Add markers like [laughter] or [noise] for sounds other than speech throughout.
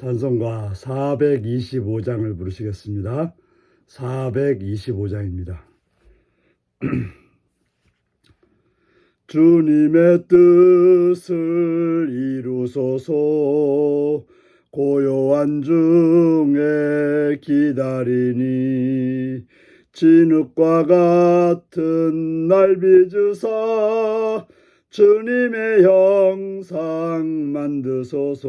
찬송가 425장을 부르시겠습니다. 425장입니다. [clears throat] 주님의 뜻을 이루소서 고요한 중에 기다리니 진흙과 같은 날 빚으사 주님의 형상 만드소서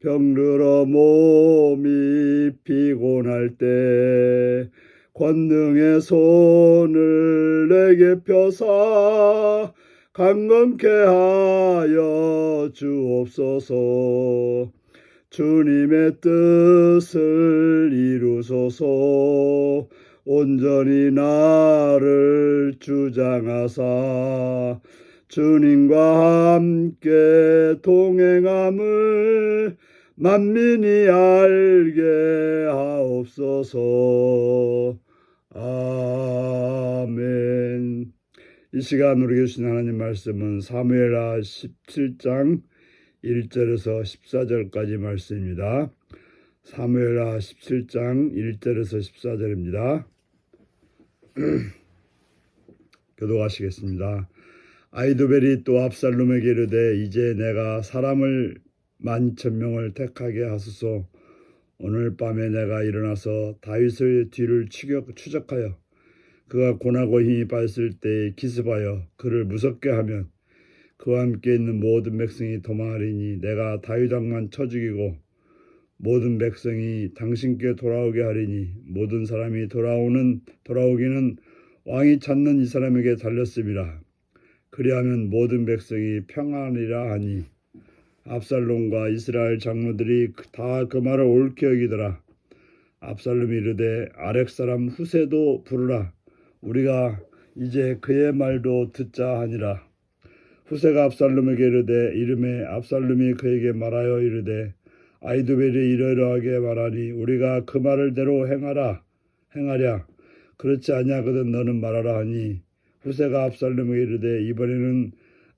병들어 몸이 피곤할 때 권능의 손을 내게 펴사 강건케 하여 주옵소서. 주님의 뜻을 이루소서. 온전히 나를 주장하사 주님과 함께 동행함을 만민이 알게 하옵소서. 아멘. 이 시간 우리 계신 하나님 말씀은 사무엘하 17장 1절에서 14절까지 말씀입니다. 사무엘하 17장 1절에서 14절입니다. 교도하시겠습니다. 아이도벨이 또 압살롬에게 이르되 이제 내가 사람을 만천 명을 택하게 하소서. 오늘 밤에 내가 일어나서 다윗의 뒤를 추적하여 그가 고나고 힘이 빠졌을 때에 기습하여 그를 무섭게 하면 그와 함께 있는 모든 백성이 도망하리니 내가 다윗 왕만 쳐 죽이고 모든 백성이 당신께 돌아오게 하리니 모든 사람이 돌아오는 돌아오기는 왕이 찾는 이 사람에게 달렸음이라 그리하면 모든 백성이 평안이라 하니 압살롬과 이스라엘 장로들이 다 그 말을 옳게 여기더라. 압살롬이 이르되 아렉 사람 후세도 부르라. 우리가 이제 그의 말도 듣자 하니라. 후세가 압살롬에게 이르되 이름에 압살롬이 그에게 말하여 이르되 아이두벨이 이러이러하게 말하니 우리가 그 말을 대로 행하라 행하랴. 그렇지 아니하거든 너는 말하라 하니 후세가 압살롬에게 이르되 이번에는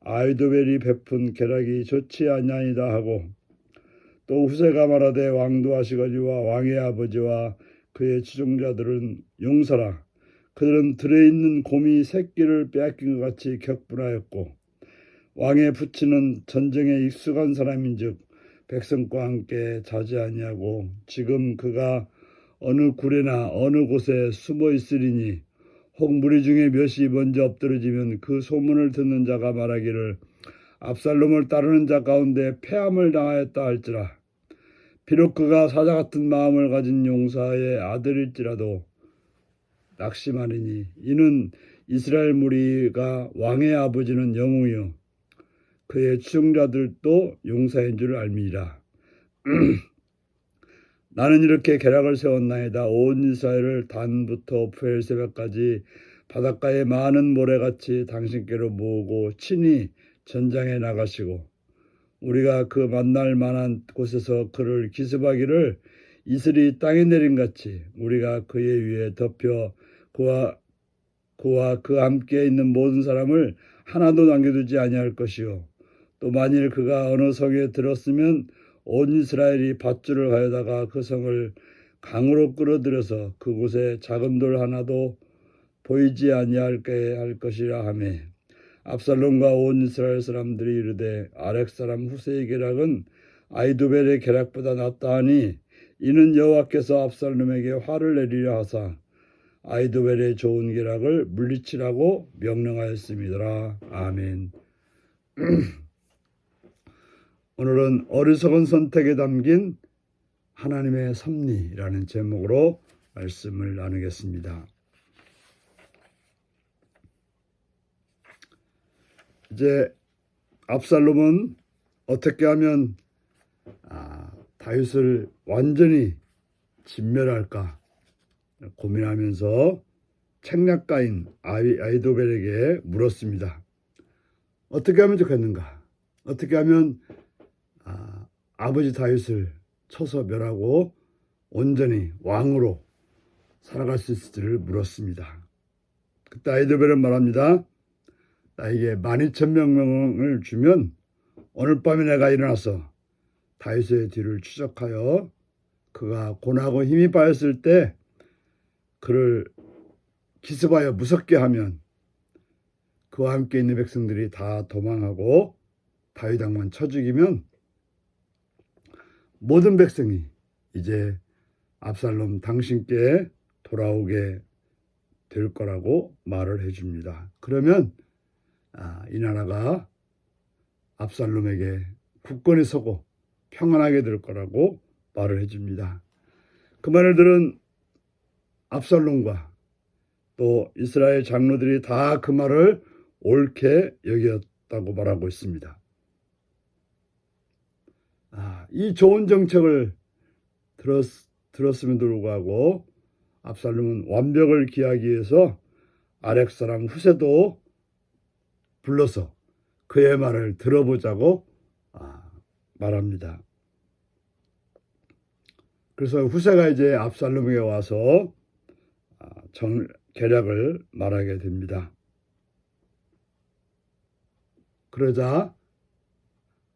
아이도벨이 베푼 계략이 좋지 아니하니다 하고 또 후세가 말하되 왕도 하시거니와 왕의 아버지와 그의 추종자들은 용서라. 그들은 들에 있는 곰이 새끼를 빼앗긴 것 같이 격분하였고 왕의 부친은 전쟁에 익숙한 사람인즉 백성과 함께 자지 아니하고 지금 그가 어느 굴에나 어느 곳에 숨어 있으리니 혹 무리 중에 몇이 먼저 엎드러지면 그 소문을 듣는 자가 말하기를 압살롬을 따르는 자 가운데 패함을 당하였다 할지라. 비록 그가 사자 같은 마음을 가진 용사의 아들일지라도 낙심하리니 이는 이스라엘 무리가 왕의 아버지는 영웅이요. 그의 추종자들도 용사인 줄 알미라 [clears throat] 나는 이렇게 계략을 세웠나이다. 온 이스라엘을 단부터 부엘세바까지 바닷가에 많은 모래같이 당신께로 모으고 친히 전장에 나가시고 우리가 그 만날 만한 곳에서 그를 기습하기를 이슬이 땅에 내린 같이 우리가 그의 위에 덮여 그와 그와 그 함께 있는 모든 사람을 하나도 남겨두지 아니할 것이요 또 만일 그가 어느 성에 들었으면 온 이스라엘이 밧줄을 하여다가 그 성을 강으로 끌어들여서 그곳에 작은 돌 하나도 보이지 아니할게 할 것이라 하매 압살롬과 온 이스라엘 사람들이 이르되 아렉 사람 후세의 계략은 아이두벨의 계략보다 낫다 하니 이는 여호와께서 압살롬에게 화를 내리려 하사 아이두벨의 좋은 계략을 물리치라고 명령하였습니다. 아멘. [clears throat] 오늘은 어리석은 선택에 담긴 하나님의 섭리라는 제목으로 말씀을 나누겠습니다. 이제 압살롬은 어떻게 하면 아, 다윗을 완전히 진멸할까? 고민하면서 책략가인 아이, 아이도벨에게 물었습니다. 어떻게 하면 좋겠는가? 어떻게 하면 아, 아버지 다윗을 쳐서 멸하고 온전히 왕으로 살아갈 수 있을지를 물었습니다. 그때 아이도벨은 말합니다. 나에게 만이천 명령을 주면 오늘 밤에 내가 일어나서 다윗의 뒤를 추적하여 그가 고나고 힘이 빠졌을 때 그를 기습하여 무섭게 하면 그와 함께 있는 백성들이 다 도망하고 다윗 왕만 쳐 죽이면 모든 백성이 이제 압살롬 당신께 돌아오게 될 거라고 말을 해줍니다. 그러면 아, 이 나라가 압살롬에게 굳건히 서고 평안하게 될 거라고 말을 해줍니다. 그 말을 들은 압살롬과 또 이스라엘 장로들이 다 그 말을 옳게 여겼다고 말하고 있습니다. 아, 이 좋은 정책을 들었, 들었음에도 불구하고 압살롬은 완벽을 기하기 위해서 아렉 사람 후세도 불러서 그의 말을 들어보자고 아, 말합니다. 그래서 후세가 이제 압살롬에게 와서 아, 정, 계략을 말하게 됩니다. 그러자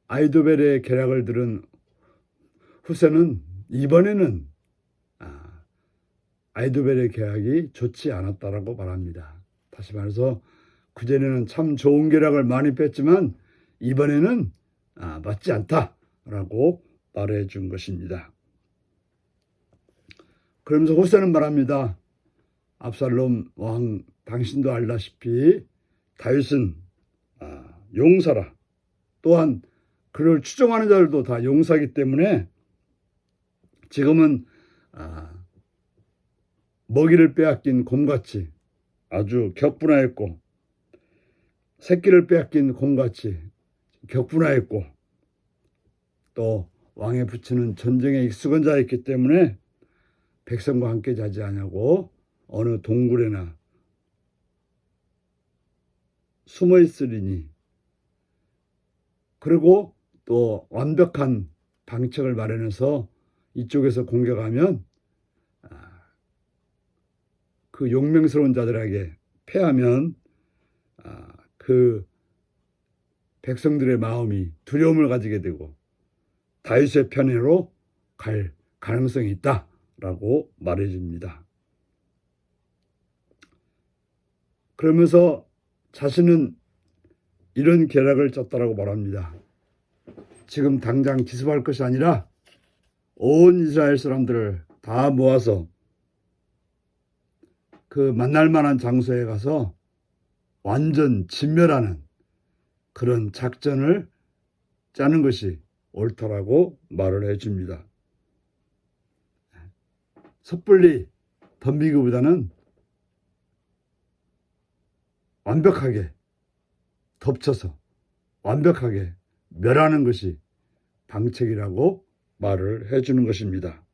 아이도벨의 계략을 들은 후세는 이번에는 아, 아이도벨의 계략이 좋지 않았다라고 말합니다. 다시 말해서 그전에는 참 좋은 계략을 많이 뺐지만 이번에는 아, 맞지 않다라고 말해 준 것입니다. 그러면서 호세는 말합니다. 압살롬 왕 당신도 알다시피 다윗은 아, 용사라. 또한 그를 추종하는 자들도 다 용사기 때문에 지금은 아, 먹이를 빼앗긴 곰같이 아주 격분하였고 새끼를 빼앗긴 곰같이 격분하였고 또 왕에 붙이는 전쟁에 익숙한 자였기 때문에 백성과 함께 자지 아니하고 어느 동굴에나 숨어 있으리니. 그리고 또 완벽한 방책을 마련해서 이쪽에서 공격하면 아, 그 용맹스러운 자들에게 패하면 아, 그 백성들의 마음이 두려움을 가지게 되고 다윗의 편으로 갈 가능성이 있다라고 말해줍니다. 그러면서 자신은 이런 계략을 짰다라고 말합니다. 지금 당장 기습할 것이 아니라 온 이스라엘 사람들을 다 모아서 그 만날 만한 장소에 가서 완전 진멸하는 그런 작전을 짜는 것이 옳다라고 말을 해줍니다. 섣불리 덤비기보다는 완벽하게 덮쳐서 완벽하게 멸하는 것이 방책이라고 말을 해주는 것입니다.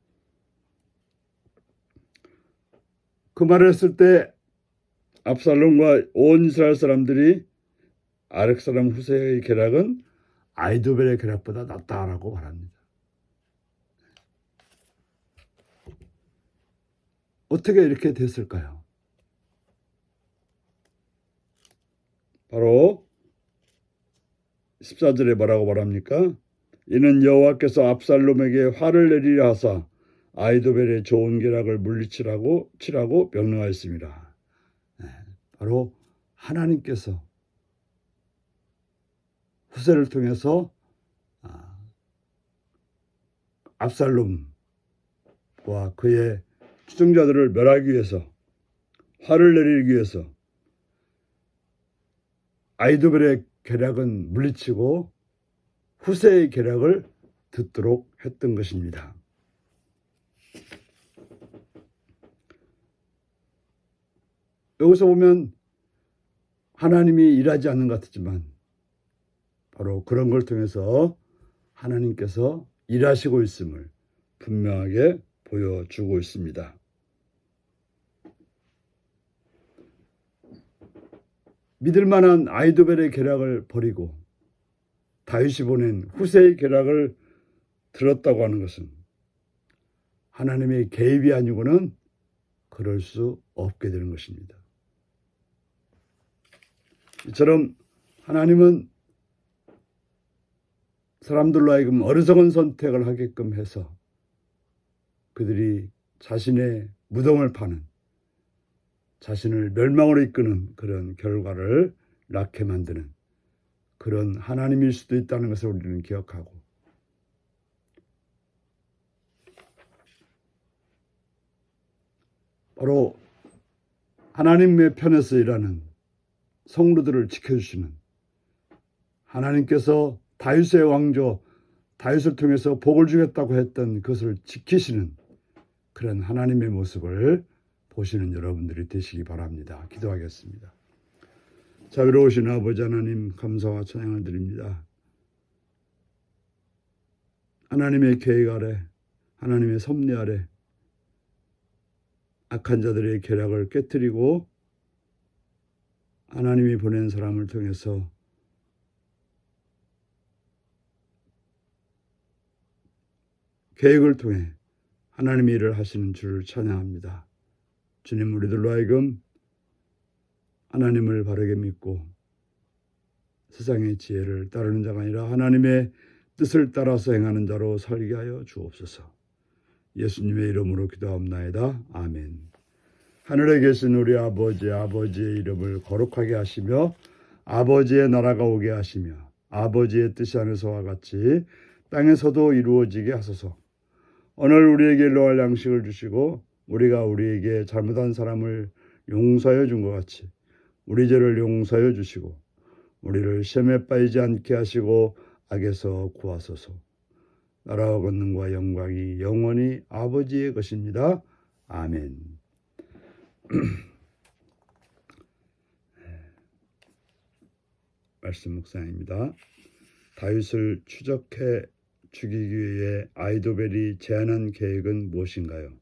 그 말을 했을 때 압살롬과 온 이스라엘 사람들이 아렉 사람 후세의 계략은 아이도벨의 계략보다 낫다라고 말합니다. 어떻게 이렇게 됐을까요? 바로 14절에 뭐라고 말합니까? 이는 여호와께서 압살롬에게 화를 내리려 하사 아이도벨의 좋은 계략을 물리치라고 치라고 명령하였습니다. 네, 바로 하나님께서 후세를 통해서 아, 압살롬과 그의 추종자들을 멸하기 위해서 화를 내리기 위해서 아이도벨의 계략은 물리치고 후세의 계략을 듣도록 했던 것입니다. 여기서 보면 하나님이 일하지 않는 것 같지만 바로 그런 걸 통해서 하나님께서 일하시고 있음을 분명하게 보여주고 있습니다. 믿을 만한 아이도벨의 계략을 버리고 다윗이 보낸 후세의 계략을 들었다고 하는 것은 하나님의 개입이 아니고는 그럴 수 없게 되는 것입니다. 이처럼 하나님은 사람들로 하여금 어리석은 선택을 하게끔 해서 그들이 자신의 무덤을 파는 자신을 멸망으로 이끄는 그런 결과를 낳게 만드는 그런 하나님일 수도 있다는 것을 우리는 기억하고 바로 하나님의 편에서 일하는 성도들을 지켜주시는 하나님께서 다윗의 왕조 다윗을 통해서 복을 주겠다고 했던 그것을 지키시는 그런 하나님의 모습을 보시는 여러분들이 되시기 바랍니다. 기도하겠습니다. 자비로우신 아버지 하나님 감사와 찬양을 드립니다. 하나님의 계획 아래 하나님의 섭리 아래 악한 자들의 계략을 깨뜨리고 하나님이 보낸 사람을 통해서 계획을 통해 하나님의 일을 하시는 주를 찬양합니다. 주님 우리들로 하여금 하나님을 바르게 믿고 세상의 지혜를 따르는 자가 아니라 하나님의 뜻을 따라서 행하는 자로 살게 하여 주옵소서. 예수님의 이름으로 기도합나이다. 아멘. 하늘에 계신 우리 아버지 아버지의 이름을 거룩하게 하시며 아버지의 나라가 오게 하시며 아버지의 뜻이 하늘서와 같이 땅에서도 이루어지게 하소서. 오늘 우리에게 일로할 양식을 주시고 우리가 우리에게 잘못한 사람을 용서하여 준 것 같이 우리 죄를 용서하여 주시고 우리를 시험에 빠지지 않게 하시고 악에서 구하소서. 나라와 권능과 영광이 영원히 아버지의 것입니다. 아멘. [clears throat] 말씀 묵상입니다. 다윗을 추적해 죽이기 위해 아이도벨이 제안한 계획은 무엇인가요?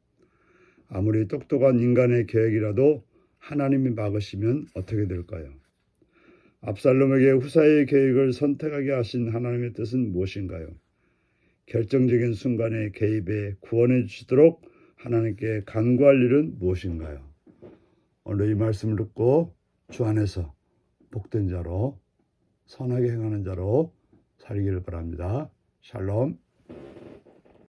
아무리 똑똑한 인간의 계획이라도 하나님이 막으시면 어떻게 될까요? 압살롬에게 후사의 계획을 선택하게 하신 하나님의 뜻은 무엇인가요? 결정적인 순간에 개입해 구원해 주시도록 하나님께 간구할 일은 무엇인가요? 오늘 이 말씀을 듣고 주 안에서 복된 자로 선하게 행하는 자로 살기를 바랍니다. 샬롬.